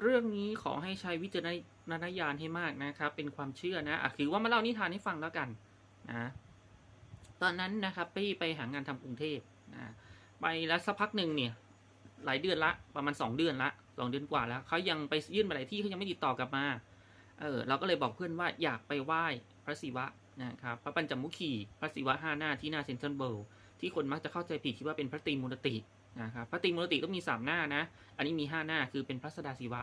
เรื่องนี้ขอให้ใช้วิจารณญาณให้มากนะครับ เป็นความเชื่อนะอะถือว่ามาเล่านิทานให้ฟังแล้วกันนะตอนนั้นนะครับไปไปหางานทำกรุงเทพนะไปแล้วสักพักหนึ่งเนี่ย หลายเดือนละ ประมาณสองเดือนละสองเดือนกว่าแล้วเขายังไปยื่นมาหลายที่เขายังไม่ติดต่อกลับมาเออเราก็เลยบอกเพื่อนว่าอยากไปไหว้พระศิวะนะครับพระปัญจมุขีพระศิวะห้าหน้าที่หน้าเซนทรัลเบิลที่คนมักจะเข้าใจผิดคิดว่าเป็นพระตรีมูลติ นะครับพระตรีมูลติก็มีสามหน้านะ อันนี้มีห้าหน้าคือเป็นพระสดาศิวะ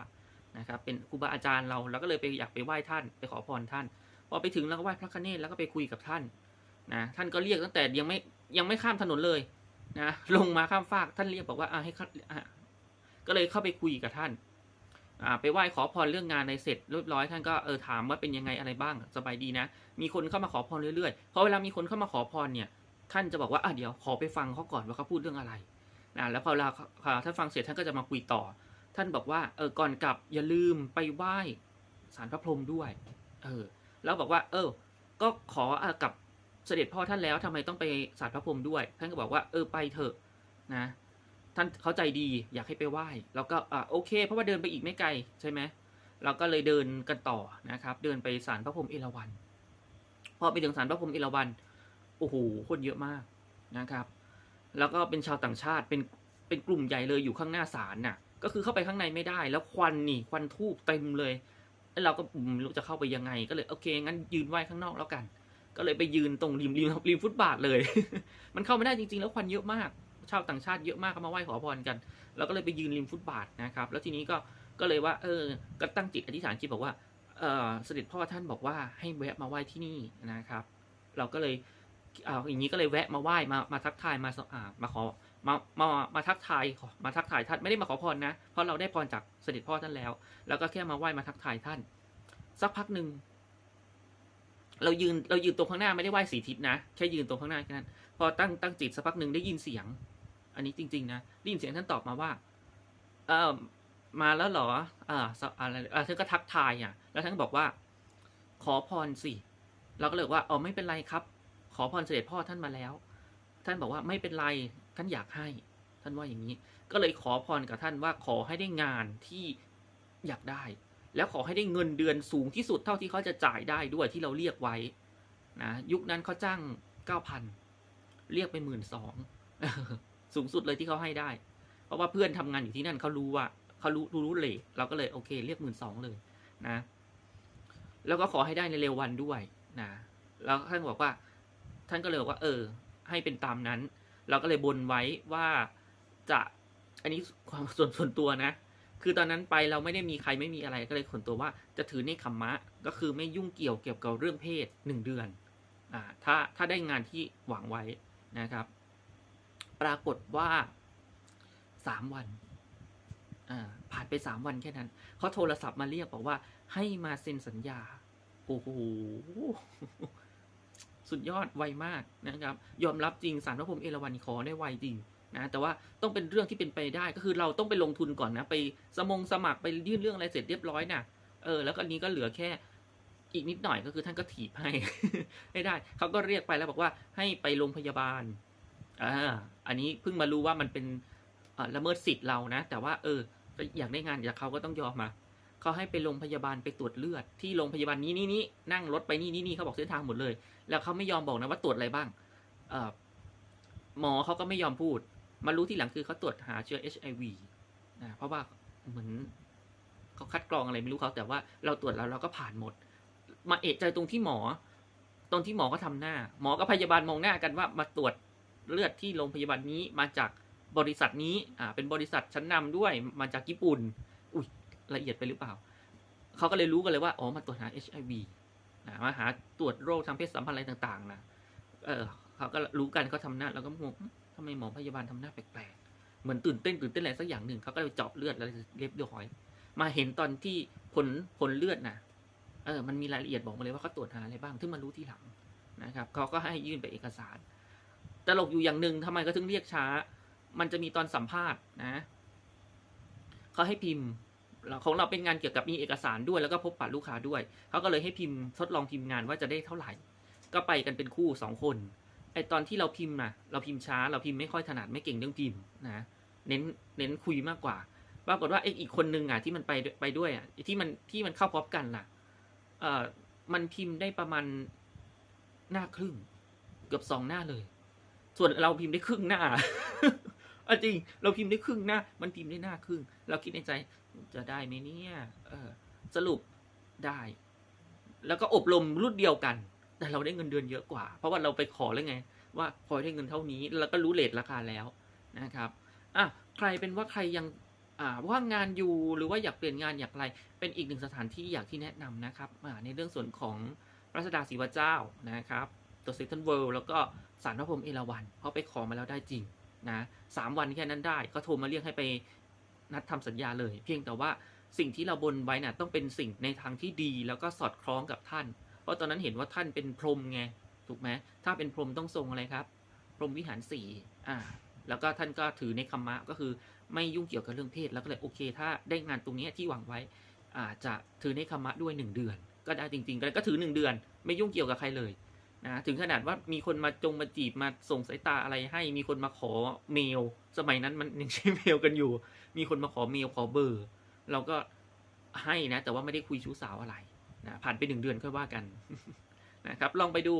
นะครับเป็นครูบาอาจารย์เราแล้วก็เลยไปอยากไปไหว้ท่านไปขอพรท่านพอไปถึงแล้วก็ไหว้พระคเนศแล้วก็ไปคุยกับท่านนะท่านก็เรียกตั้งแต่ยังไม่ยังไม่ข้ามถนนเลยนะลงมาข้ามฟากท่านเรียกบอกว่าอะให้ก็เลยเข้าไปคุยกับท่านอ่าไปไหว้ขอพรเรื่องงานในเสร็จเรียบร้อยท่านก็เออถามว่าเป็นยังไงอะไรบ้างสบายดีนะ มีคนเข้ามาขอพรเรื่อยๆพอเวลามีคนเข้ามาขอพรเนี่ย ท่านจะบอกว่าอะเดี๋ยวขอไปฟังเขาก่อนว่าเขาพูดเรื่องอะไร นะแล้วพอเวลาอ่าท่านฟังเสร็จท่านก็จะมาคุยต่อ ท่านบอกว่าเออก่อนกลับอย่าลืมไปไหว้สารพระพรหมด้วย เออ แล้วบอกว่า เออ ก็ขออกับเสด็จพ่อท่านแล้วทำไมต้องไปสารพระพรหมด้วย ท่านก็บอกว่าเออไปเถอะนะ ท่านเข้าใจดีอยากให้ไปไหว้แล้วก็อ่าโอเค เพราะว่าเดินไปอีกไม่ไกลใช่ไหมเราก็เลยเดินกันต่อนะครับ เดินไปศาลพระพรหมเอราวัณพอไปถึงศาลพระพรหมเอราวัณโอ้โหคนเยอะมากนะครับ แล้วก็เป็นชาวต่างชาติเป็นเป็นกลุ่มใหญ่เลยอยู่ข้างหน้าศาลน่ะ ก็คือเข้าไปข้างในไม่ได้ แล้วควันนี่ควันทูบเต็มเลยแล้วเราก็ไม่รู้จะเข้าไปยังไง ก็เลยโอเคงั้นยืนไหว้ข้างนอกแล้วกัน ก็เลยไปยืนตรงริมริมริมฟุตบาทเลย มันเข้าไม่ได้จริงๆ แล้วควันเยอะมาก ชาวต่างชาติเยอะมากเขามาไหว้ขอพรกัน เราก็เลยไปยืนริมฟุตบาทนะครับ แล้วทีนี้ก็ก็เลยว่าเออก็ตั้งจิตอธิษฐานจิตบอกว่าเออเสด็จพ่อท่านบอกว่าให้แวะมาไหว้ที่นี่นะครับ เราก็เลย อ่าอย่างนี้ก็เลยแวะมาไหว้มามาทักทายมาอ่ามาขอมามามาทักทายมาทักทายท่านไม่ได้มาขอพรนะ เพราะเราได้พรจากเสด็จพ่อท่านแล้ว แล้วก็แค่มาไหว้มาทักทายท่าน สักพักหนึ่งเรายืนเรายืนตรงข้างหน้าไม่ได้ไหว้สีทิศนะแค่ยืนตรงข้างหน้าแค่นั้นพอตั้งตั้งจิตสักพักหนึ่งได้ยินเสียง อันนี้จริง ๆ นะได้ยินเสียงท่านตอบมาว่า เออมาแล้วเหรออ่าอะไรอ่าท่านก็ทักทายอะ แล้วท่านก็บอกว่า ขอพรสิเราก็เลยว่าอ๋อไม่เป็นไรครับ ขอพรเสด็จพ่อท่านมาแล้ว ท่านบอกว่าไม่เป็นไรท่านอยากให้ ท่านว่าอย่างนี้ ก็เลยขอพรกับท่านว่าขอให้ได้งานที่อยากได้ แล้วขอให้ได้เงินเดือนสูงที่สุดเท่าที่เขาจะจ่ายได้ด้วยที่เราเรียกไว้นะยุคนั้นเขาจ้างเก้าพันเรียกไปหมื่นสองสูงสุดเลยที่เขาให้ได้ เพราะว่าเพื่อนทำงานอยู่ที่นั่นเขารู้ว่าเขารู้รู้รู้เลยเราก็เลยโอเค เรียกหมื่นสองเลยนะ แล้วก็ขอให้ได้ในเร็ววันด้วยนะแล้วท่านบอกว่า ท่านก็เลยบอกว่า เออ ให้เป็นตามนั้น เราก็เลยบนไว้ว่าจะอันนี้ความส่วนส่วนตัวนะ คือตอนนั้นไปเราไม่ได้มีใครไม่มีอะไรก็เลยขนตัวว่าจะถือเนคขมมะ ก็คือไม่ยุ่งเกี่ยวเกี่ยวกับเรื่องเพศหนึ่งเดือนอ่าถ้าถ้าได้งานที่หวังไว้นะครับ ปรากฏว่าสามวันอ่าผ่านไปสามวันแค่นั้นเขาโทรศัพท์มาเรียกบอกว่าให้มาเซ็นสัญญาโอ้โห สุดยอดไวมากนะครับ ยอมรับจริงสารพระพรหมเอราวัณขอได้ไวจริงนะแต่ว่าต้องเป็นเรื่องที่เป็นไปได้ก็คือเราต้องไปลงทุนก่อนนะ ไปสมงสมัครไปยื่นเรื่องอะไรเสร็จเรียบร้อยนะ่ะเออแล้วก็นี้ก็เหลือแค่อีกนิดหน่อยก็คือท่านก็ถีบให้ให้ได้เขาก็เรียกไปแล้วบอกว่าให้ไปโรงพยาบาลอ่าอันนี้เพิ่งมารู้ว่ามันเป็นละเมิดสิทธิ์เรานะ แต่ว่าเอออยากได้งานจากเขาก็ต้องยอมมา เขาให้ไปโรงพยาบาลไปตรวจเลือด ที่โรงพยาบาลนี้นี่นี่นั่งรถไปนี่นี่นี่เขาบอกเส้นทางหมดเลย แล้วเขาไม่ยอมบอกนะว่าตรวจอะไรบ้างเอหมอเขาก็ไม่ยอมพูด มารู้ที่หลังคือเขาตรวจหาเชื้อ HIV นะเพราะว่าเหมือนเขาคัดกรองอะไรไม่รู้เขาแต่ว่าเราตรวจแล้วเราก็ผ่านหมด มาเอะใจตรงที่หมอ ตรงที่หมอก็ทำหน้า หมอกับพยาบาลมองหน้ากันว่ามาตรวจเลือดที่โรงพยาบาลนี้มาจากบริษัทนี้อ่าเป็นบริษัทชั้นนำด้วยมาจากญี่ปุ่น ละเอียดไปหรือเปล่า เขาก็เลยรู้กันเลยว่าอ๋อมาตรวจหา HIV นะมาหาตรวจโรคทางเพศสัมพันธ์อะไรต่างๆนะเออเขาก็รู้กันเขาทำหน้าแล้วก็งงทำไมหมอพยาบาลทำหน้าแปลกๆ เหมือนตื่นเต้นตื่นเต้นอะไรสักอย่างหนึ่งเขาก็เลยเจาะเลือดแล้วเรียบร้อย มาเห็นตอนที่ผลผลเลือดนะเออมันมีรายละเอียดบอกมาเลยว่าเขาตรวจหาอะไรบ้างที่มารู้ทีหลังนะครับเขาก็ให้ยื่นไปเอกสารตลกอยู่อย่างหนึ่งทำไมเขาถึงเรียกช้า มันจะมีตอนสัมภาษณ์นะเขาให้พิมพ์ ของเราเป็นงานเกี่ยวกับมีเอกสารด้วยแล้วก็พบปะลูกค้าด้วย เขาก็เลยให้พิมพ์ทดลองพิมพ์งานว่าจะได้เท่าไหร่ ก็ไปกันเป็นคู่สองคนไอตอนที่เราพิมพ์นะเราพิมพ์ช้า เราพิมพ์ไม่ค่อยถนัดไม่เก่งเรื่องพิมพ์นะเน้นเน้นคุยมากกว่าปรากฏว่าไออีกคนนึงอะที่มันไปไปด้วยอะที่มันที่มันเข้าพร้อมกันน่ะเอ่อมันพิมพ์ได้ประมาณหน้าครึ่ง เกือบสองหน้าเลย ส่วนเราพิมพ์ได้ครึ่งหน้า อจริง เราพิมพ์ได้ครึ่งหน้า มันพิมพ์ได้หน้าครึ่ง เราคิดในใจจะได้ไหมเนี่ยเออสรุปได้ แล้วก็อบรมรุ่นเดียวกัน แต่เราได้เงินเดือนเยอะกว่า เพราะว่าเราไปขอแล้วไง ว่าขอได้เงินเท่านี้ แล้วก็รู้เลทราคาแล้วนะครับอะใครเป็นว่าใครยังอ่าว่างงานอยู่หรือว่าอยากเปลี่ยนงานอยากอะไร เป็นอีกหนึ่งสถานที่อยากที่แนะนำนะครับอ่าในเรื่องส่วนของรัชดาศรีวเจ้านะครับตัวเซนทรัลเวิลด์แล้วก็สารพระพรหมเอราวัณเพราะไปขอมาแล้วได้จริง นะสามวันแค่นั้นได้ ก็โทรมาเรียกให้ไปนัดทำสัญญาเลย เพียงแต่ว่าสิ่งที่เราบนไว้น่ะต้องเป็นสิ่งในทางที่ดีแล้วก็สอดคล้องกับท่าน เพราะตอนนั้นเห็นว่าท่านเป็นพรหมไงถูกไหมถ้าเป็นพรหมต้องทรงอะไรครับ พรหมวิหารสี่อ่าแล้วก็ท่านก็ถือในคำมะก็คือไม่ยุ่งเกี่ยวกับเรื่องเพศแล้วก็เลยโอเค ถ้าได้งานตรงนี้ที่หวังไว้อาจจะถือในคำมะด้วยหนึ่งเดือน ก็ได้จริงๆก็ก็ถือหนึ่งเดือน ไม่ยุ่งเกี่ยวกับใครเลย นะถึงขนาดว่ามีคนมาจงมาจีบมาส่งสายตาอะไรให้ มีคนมาขอเมล สมัยนั้นมันยังใช้เมลกันอยู่ มีคนมาขอเมลขอเบอร์ เราก็ให้นะ แต่ว่าไม่ได้คุยชู้สาวอะไรนะผ่านไปหนึ่งเดือนค่อยว่ากันนะครับ ลองไปดู